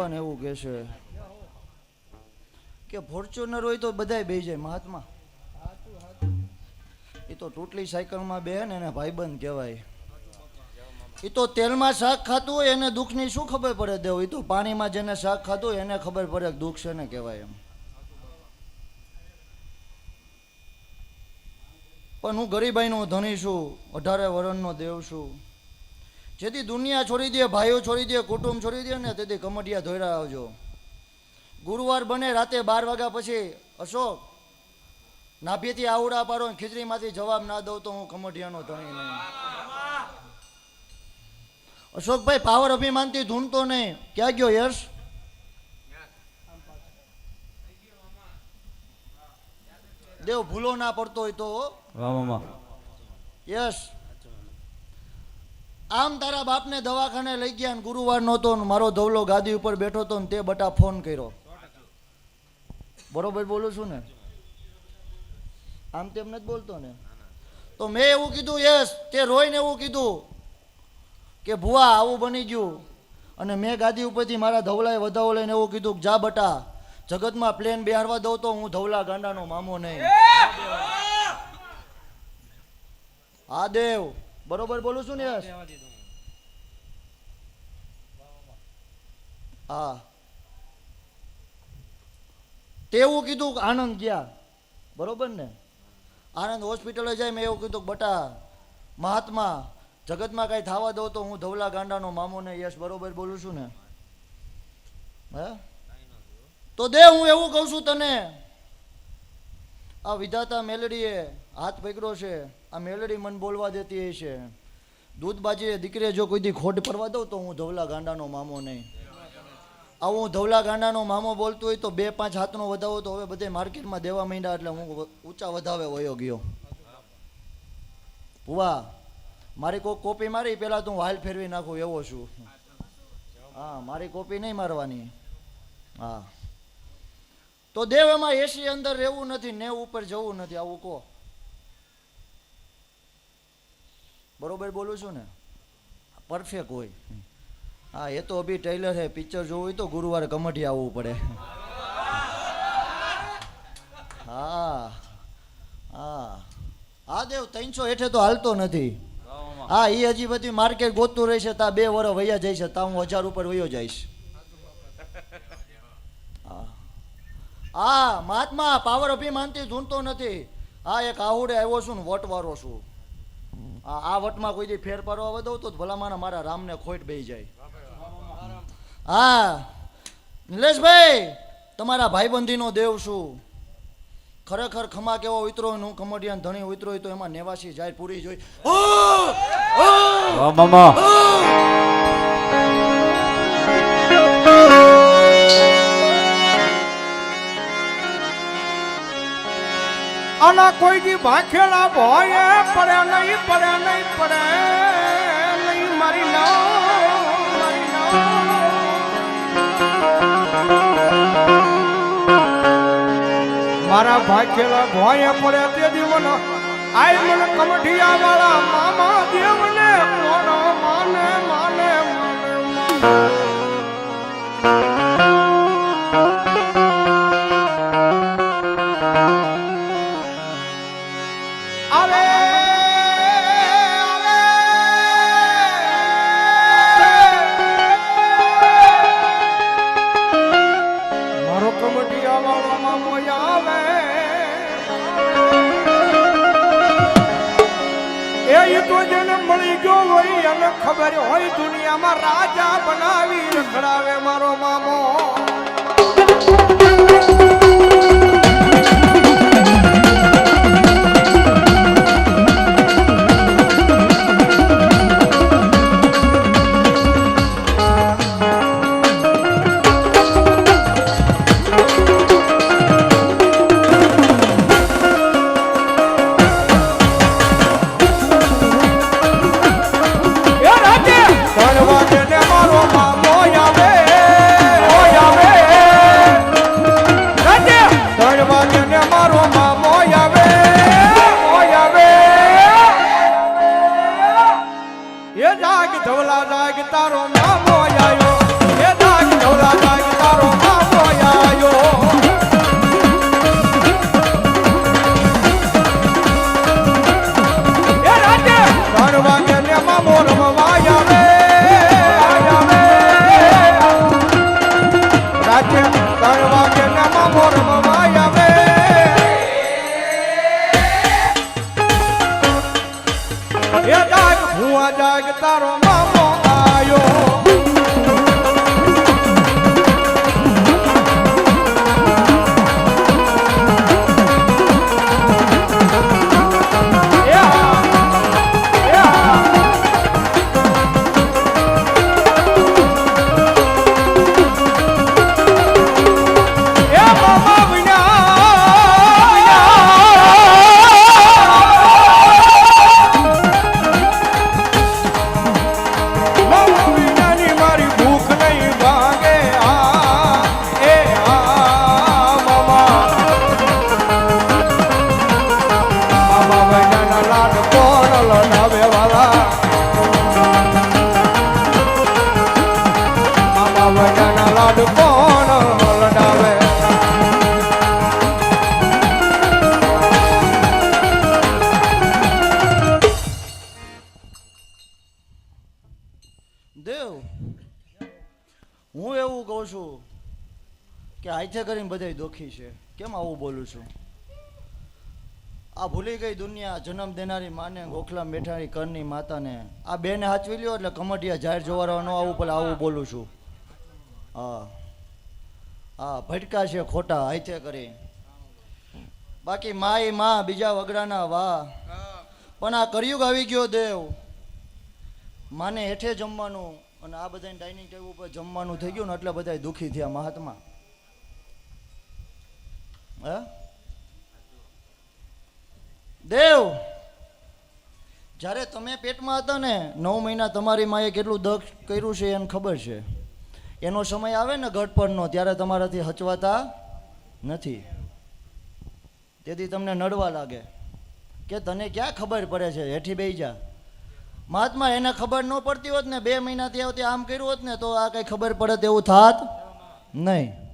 ભગવાન એવું કહે છે કે ફોર્ચ્યુનર હોય તો બધાય બે જાય મહાત્મા. એ તો ટૂટલી સાયકલમાં બે ને એને ભાઈબંધ કહેવાય. એ તો તેલમાં શાક ખાતું હોય એને દુઃખની શું ખબર પડે દેવ? એ તો પાણીમાં જેને શાક ખાતું હોય એને ખબર પડે દુઃખ છે ને કહેવાય એમ. પણ હું ગરીબાઈનો ધણી છું, અઢારે વરણનો દેવ છું. જેથી દુનિયા છોડી દે ભાઈઓ છોડી દે કુટુંબ છોડી દે ને તેથી કમડિયા ધોઈરા આવજો. ગુરુવાર બને રાતે બાર વાગ્યા પછી અશોક નાભીથી આવડા પાડો ખીચડીમાંથી જવાબ ના દઉં તો હું કમઢિયાનો ધણી નહીં. અશોકભાઈ પાવર અભિમાનથી ધૂનતો નહીં. ક્યાં ગયો યશ? દેવ ભૂલો ના પડતો હોય તો હો. આમ તારા બાપને દવાખાને લઈ ગયા ને ગુરુવાર નહોતો ને મારો ધવલો ગાદી ઉપર બેઠો હતો ને તે બટા ફોન કર્યો. બરોબર બોલું છું ને? આમ તેમ નથી બોલતો ને? તો મેં એવું કીધું યસ. તે રોઈને એવું કીધું કે ભુવા આવું બની ગયું. અને મેં ગાદી ઉપરથી મારા ધવલાએ વધાવો લઈને એવું કીધું કે જા બટા જગતમાં પ્લેન બેહારવા દઉં તો હું ધવલા ગાંડાનો મામો નહીં. આ દેવ. બરોબર બોલું છું ને યશ? હા તેવું કીધું આનંદ ગયા. બરોબર ને? આનંદ હોસ્પિટલે જાય મેં એવું કીધું બટા મહાત્મા જગતમાં કાંઈ થવા દો તો હું ધવલા ગાંડાનો મામો ને યશ બરોબર બોલું છું ને? હે? તો દે હું એવું કહું છું તને. આ વિધાતા મેલડીએ હાથ પકડ્યો છે, આ મેલડી મન બોલવા દેતી હોય છે. દૂધ બાજીએ દીકરીએ જો કોઈ દી ખોટ પરવા દઉં તો હું ધવલા ગાંડાનો મામો નહીં. આવું હું ધવલા ગાંડાનો મામો બોલતો હોય તો બે પાંચ હાથનો વધાવો તો હવે બધે માર્કેટમાં દેવા માંડ્યા એટલે હું ઊંચા વધાવે વયો ગયો. ભુવા, મારી કોઈ કોપી મારી પહેલાં તું વાયલ ફેરવી નાખું એવો છું. હા, મારી કોપી નહીં મારવાની. હા. તો દેવ એમાં એસી અંદર રહેવું નથી ને ઉપર જવું નથી. આવું કહો. બરોબર બોલું છું ને? પરફેક્ટ હોય. હા, એ તો અભી ટેલર હે પિક્ચર જોવું હોય તો ગુરુવારે કમઠી આવવું પડે. હા હા. હા દેવ, ત્રણસો હેઠે તો હાલતો નથી. હા એ હજી બધી માર્કેટ ગોતતું રહેશે તા બે વર વૈયા છે, તા હું હજાર ઉપર વયો જઈશ. હા. મહાત્મા પાવર અભિમાનથી ઝૂંટતો નથી. હા, એક આહુડે આવ્યો છું ને, વટવારો છું. હા આ વટમાં કોઈ દી ફેર પાડવા વધો તો ભલામાના મારા રામને ખોટ બેહી જાય. હા. નિલેશભાઈ તમારા ભાઈબંધીનો દેવ છું. ખરેખર ખમા કેવો ઉતરો હું કમડિયાન ધણી ઉતરો હોય તો એમાં નેવાસી જાય પૂરી જોઈ. મામા. આના કોઈ દી ભાખેલા ભોય, પડે નહીં પડે નહીં પડે નહીં, મારી મારા ભાખેલા ભોય, પડે તે દીવનો આય મને કમઠિયા વાળા મામા દેવને માને માને માને માને. ગયો ખબર હોય દુનિયામાં રાજા બનાવી રખડાવે મારો મામો. જાગતારો દેવ, હું એવું કહું છું કે હાથે કરીને બધાય દુઃખી છે. કેમ આવું બોલું છું? આ ભૂલી ગઈ દુનિયા, જન્મ દેનારી માને ગોખલા મેઠાણી કરની માતાને. આ બેને હાચવી લ્યો એટલે કમટિયા જાહેર જોવારવા ન આવું, પેલા આવું બોલું છું. હા. હા, ભટકા છે ખોટા હાથે કરી. બાકી માયમાં, બીજા વગડાના વાહ. પણ આ કરિયુગ આવી ગયો દેવ. માને હેઠે જમવાનું અને આ બધા ડાઇનિંગ ટેબલ ઉપર જમવાનું થઈ ગયું ને એટલે બધા દુઃખી થયા મહાત્મા. હે? દેવ, જ્યારે તમે પેટમાં હતા ને, નવ મહિના તમારી માએ કેટલું દક્ષ કર્યું છે એને ખબર છે. એનો સમય આવે ને ગઢપણનો ત્યારે તમારાથી હચવાતા નથી. તેથી તમને નડવા લાગે કે તને ક્યાં ખબર પડે છે? હેઠી બેહી જા. મહાત્મા એને ખબર ન પડતી હોત ને, બે મહિનાથી આવતી આમ કર્યું હોત ને, તો આ કઈ ખબર પડે તેવું થાત નહીં.